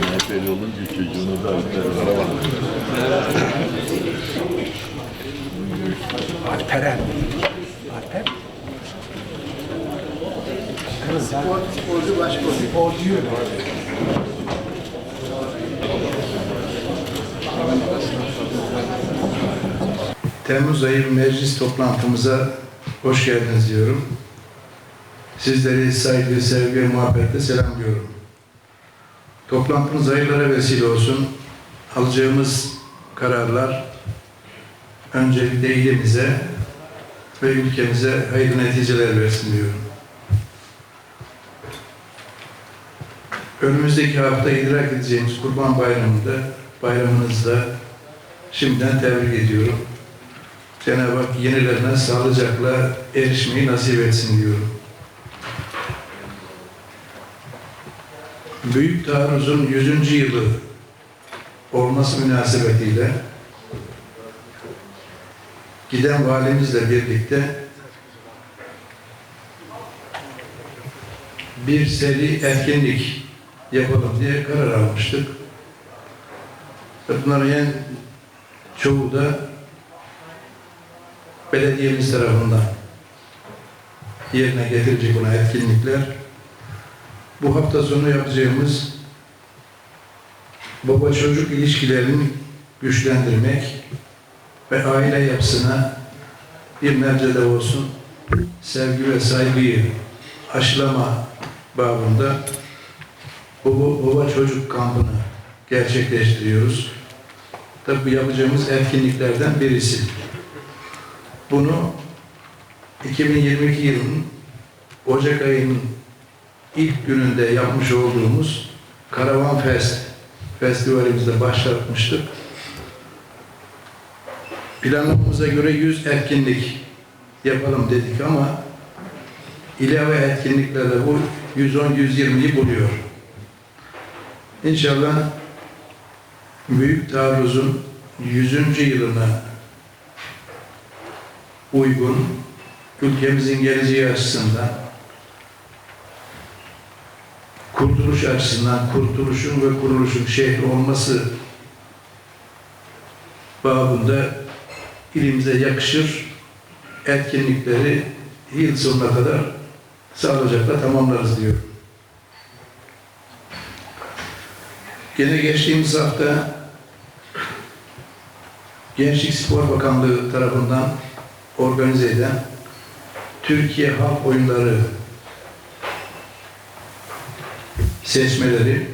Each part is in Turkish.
MHP'li olunca çocuğunu da öplerlere bak. Alperen. Alper. Spor, sporcu başkanı. Sporcu. Temmuz ayı meclis toplantımıza hoş geldiniz diyorum. Sizleri saygı, sevgi muhabbetle selamlıyorum. Toplantımız hayırlara vesile olsun. Alacağımız kararlar öncelikle ilimize ve ülkemize hayırlı neticeler versin diyorum. Önümüzdeki hafta idrak edeceğimiz Kurban Bayramı'nda, bayramınızda şimdiden tebrik ediyorum. Cenab-ı Hak yenilerine sağlıcakla erişmeyi nasip etsin diyorum. Büyük Taarruz'un 100. yılı olması münasebetiyle giden valimizle birlikte bir seri etkinlik yapalım diye karar almıştık. Bunların en çoğu da belediyemiz tarafından yerine getirecek buna etkinlikler. Bu hafta sonu yapacağımız baba çocuk ilişkilerini güçlendirmek ve aile yapısına bir nebzede olsun sevgi ve saygıyı aşılama babında baba, baba çocuk kampını gerçekleştiriyoruz. Tabi yapacağımız etkinliklerden birisi. Bunu 2022 yılının Ocak ayının ilk gününde yapmış olduğumuz Karavan Fest festivalimizde başlatmıştık. Planlamamıza göre 100 etkinlik yapalım dedik ama ilave etkinliklerle bu 110-120'yi buluyor. İnşallah Büyük Taarruz'un 100. yılına uygun, ülkemizin geleceği açısından, kurtuluş açısından, kurtuluşun ve kuruluşun şehri olması babında ilimize yakışır etkinlikleri yıl sonuna kadar sağlıcakla tamamlarız diyor. Gene geçtiğimiz hafta Gençlik Spor Bakanlığı tarafından organize eden Türkiye Halk Oyunları seçmeleri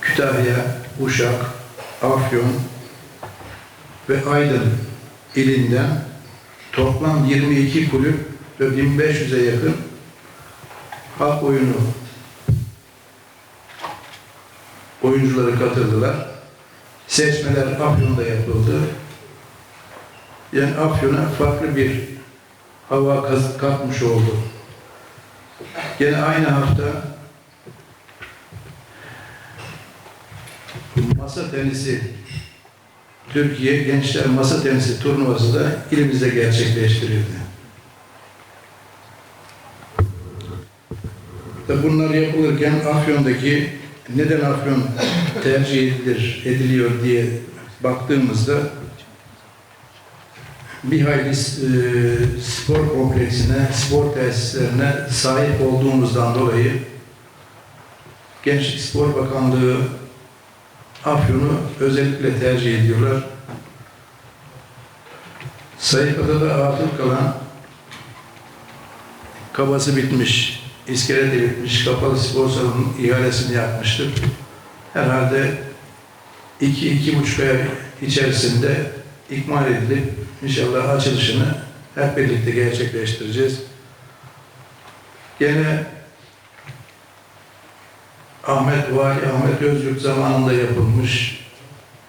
Kütahya, Uşak, Afyon ve Aydın ilinden toplam 22 kulüp ve 1500'e yakın halk oyunu oyuncuları katıldılar. Seçmeler Afyon'da yapıldı. Yani Afyon'a farklı bir hava katmış oldu. Gene aynı hafta masa tenisi Türkiye Gençler Masa Tenisi turnuvası da ilimizde gerçekleştirildi. Tabi bunlar yapılırken Afyon'daki neden Afyon tercih edilir, ediliyor diye baktığımızda bir hayli e, spor kompleksine, spor tesislerine sahip olduğumuzdan dolayı Gençlik Spor Bakanlığı Afyon'u özellikle tercih ediyorlar. Sayıkada da atıl kalan kabası bitmiş, iskeleti bitmiş, kapalı spor salonunun ihalesini yapmıştık. Herhalde iki, iki buçuk ay içerisinde ikmal edilip inşallah açılışını hep birlikte gerçekleştireceğiz. Gene Ahmet Vali, Ahmet Özgürk zamanında yapılmış,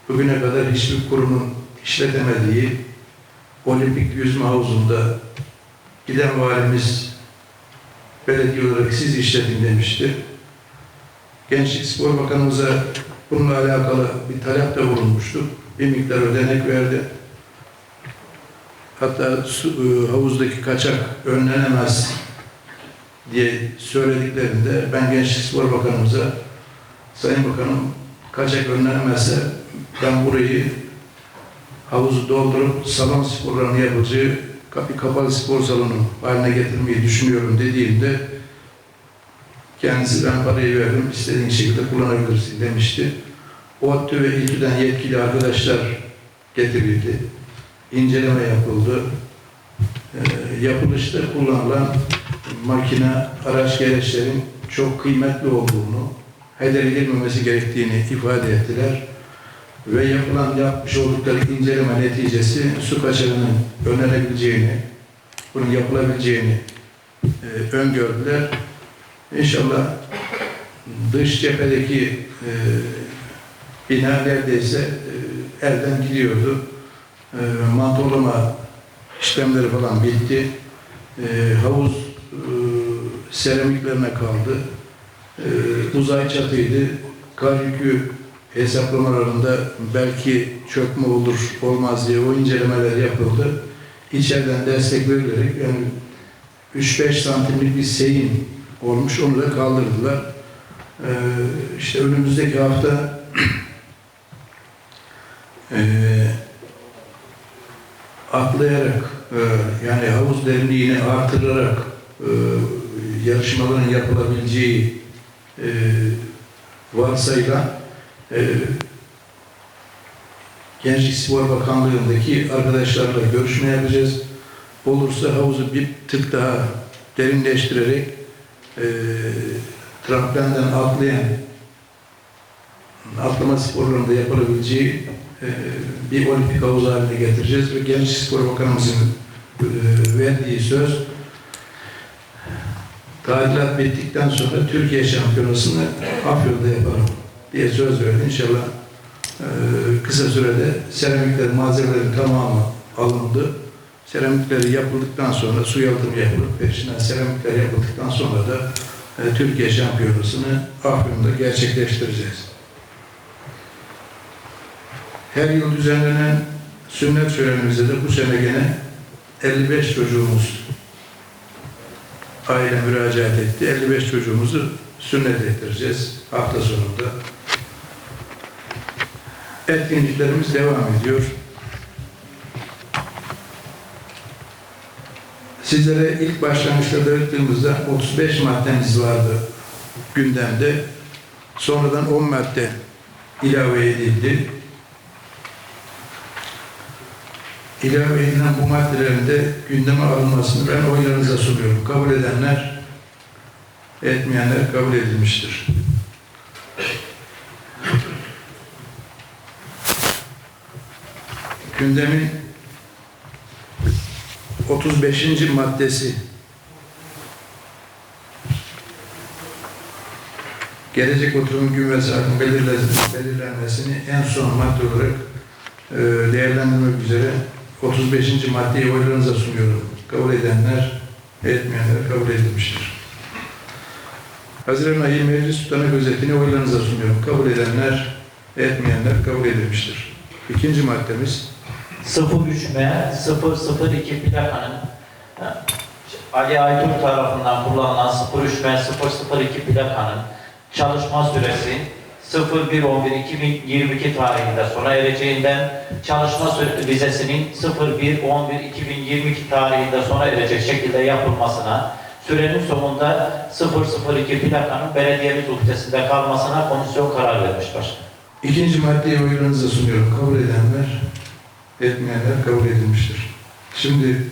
bugüne kadar hiçbir kurumun işletemediği olimpik yüzme havuzunda giden valimiz belediye olarak siz işletin demişti. Gençlik Spor Bakanımıza bununla alakalı bir talepte bulunmuştuk. Bir miktar ödenek verdi. hatta su, e, havuzdaki kaçak önlenemez diye söylediklerinde ben Gençlik Spor Bakanımıza Sayın Bakanım kaçak önlenemezse ben burayı havuzu doldurup salon sporlarını yapacağı bir kapalı spor salonu haline getirmeyi düşünüyorum dediğimde kendisi ben parayı verdim istediğin şekilde kullanabilirsin demişti. ODTÜ ve İTÜ'den yetkili arkadaşlar getirildi. İnceleme yapıldı. Ee, yapılışta kullanılan makine, araç gereçlerin çok kıymetli olduğunu, heder edilmemesi gerektiğini ifade ettiler. Ve yapılan, yapmış oldukları inceleme neticesi su kaçağının önlenebileceğini, bunun yapılabileceğini e, öngördüler. İnşallah dış cephedeki e, bina neredeyse e, elden gidiyordu. E, mantolama işlemleri falan bitti. E, havuz e, seramiklerine kaldı. E, uzay çatıydı. Kar yükü hesaplamalarında belki çökme olur olmaz diye o incelemeler yapıldı. İçeriden destek verilerek yani 3-5 santimlik bir seyin olmuş onu da kaldırdılar. Ee, işte önümüzdeki hafta eee atlayarak e, yani havuz derinliğini artırarak e, yarışmaların yapılabileceği e, varsayılan e, Gençlik Spor Bakanlığı'ndaki arkadaşlarla görüşme yapacağız. Olursa havuzu bir tık daha derinleştirerek e, trampenden atlayan atlama sporlarında yapılabileceği e, bir olimpik havuz haline getireceğiz ve Gençlik Spor Bakanımızın e, verdiği söz tadilat bittikten sonra Türkiye şampiyonasını Afyon'da yaparım diye söz verdi. İnşallah e, kısa sürede seramikler, malzemelerin tamamı alındı. Seramikleri yapıldıktan sonra su yalıtımı yapılıp peşinden seramikler yapıldıktan sonra da e, Türkiye şampiyonasını Afyon'da gerçekleştireceğiz. Her yıl düzenlenen sünnet törenimizde de bu sene gene 55 çocuğumuz aile müracaat etti. 55 çocuğumuzu sünnet ettireceğiz hafta sonunda. Etkinliklerimiz devam ediyor. Sizlere ilk başlangıçta belirttiğimizde 35 maddemiz vardı gündemde. Sonradan 10 madde ilave edildi. İlave edilen bu maddelerin de gündeme alınmasını ben oylarınıza sunuyorum. Kabul edenler, etmeyenler kabul edilmiştir. Gündemin 35. maddesi gelecek oturum gün ve belirlenmesini en son madde olarak e, değerlendirmek üzere 35. maddeyi oylarınıza sunuyorum. Kabul edenler, etmeyenler kabul edilmiştir. Haziran ayı meclis tutanak özetini oylarınıza sunuyorum. Kabul edenler, etmeyenler kabul edilmiştir. İkinci maddemiz 03M 002 plakanın Ali Aytur tarafından kullanılan 03M 002 plakanın çalışma süresi 01.11.2022 tarihinde sona ereceğinden çalışma süre vizesinin 01.11.2022 tarihinde sona erecek şekilde yapılmasına, sürenin sonunda 002 plakanın belediyemiz uhdesinde kalmasına komisyon karar vermiştir. İkinci maddeyi oylarınıza sunuyorum. Kabul edenler, etmeyenler kabul edilmiştir. Şimdi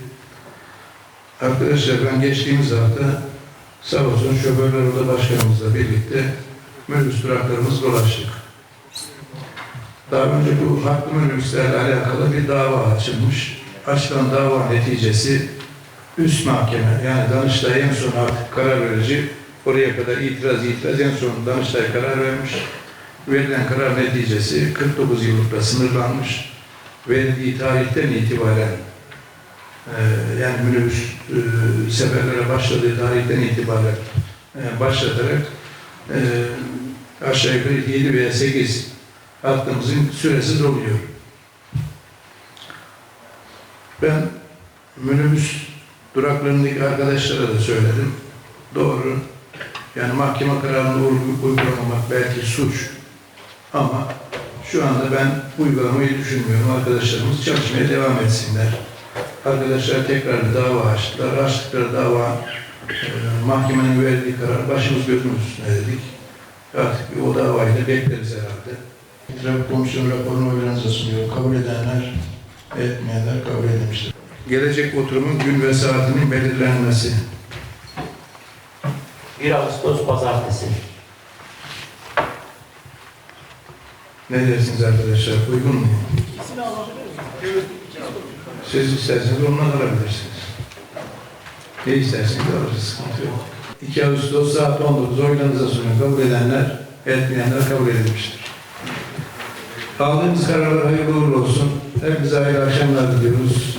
arkadaşlar ben geçtiğimiz hafta sağ olsun şoförler oda başkanımızla birlikte minibüs duraklarımız dolaştık. Daha önce bu haklı minibüslerle alakalı bir dava açılmış. Açılan dava neticesi üst mahkeme yani Danıştay en son artık karar verici oraya kadar itiraz itiraz en son Danıştay karar vermiş. Verilen karar neticesi 49 yıllıkla sınırlanmış. Verildiği tarihten itibaren e, yani minibüs e, seferlere başladığı tarihten itibaren e, başlatarak e, aşağı yukarı 7 veya 8 hattımızın süresi doluyor. Ben minibüs duraklarındaki arkadaşlara da söyledim. Doğru. Yani mahkeme kararını uy- uygulamamak belki suç. Ama şu anda ben uygulamayı düşünmüyorum. Arkadaşlarımız çalışmaya devam etsinler. Arkadaşlar tekrar dava açtılar. Açtıkları dava mahkemenin verdiği karar başımız gözümüz üstüne dedik. Artık bir o davayı da bekleriz herhalde. Trafik komisyonu raporunu oylarınıza sunuyorum. Kabul edenler, etmeyenler kabul edilmiştir. Gelecek oturumun gün ve saatinin belirlenmesi. 1 Ağustos Pazartesi. Ne dersiniz arkadaşlar? Uygun mu? Siz isterseniz ondan alabilirsiniz. Ne isterseniz alırız. Sıkıntı yok. 2 Ağustos saat 19 oylarınıza sunuyorum. Kabul edenler, etmeyenler kabul edilmiştir. Aldığımız kararlar hayırlı uğurlu olsun. Hepinize hayırlı akşamlar diliyoruz.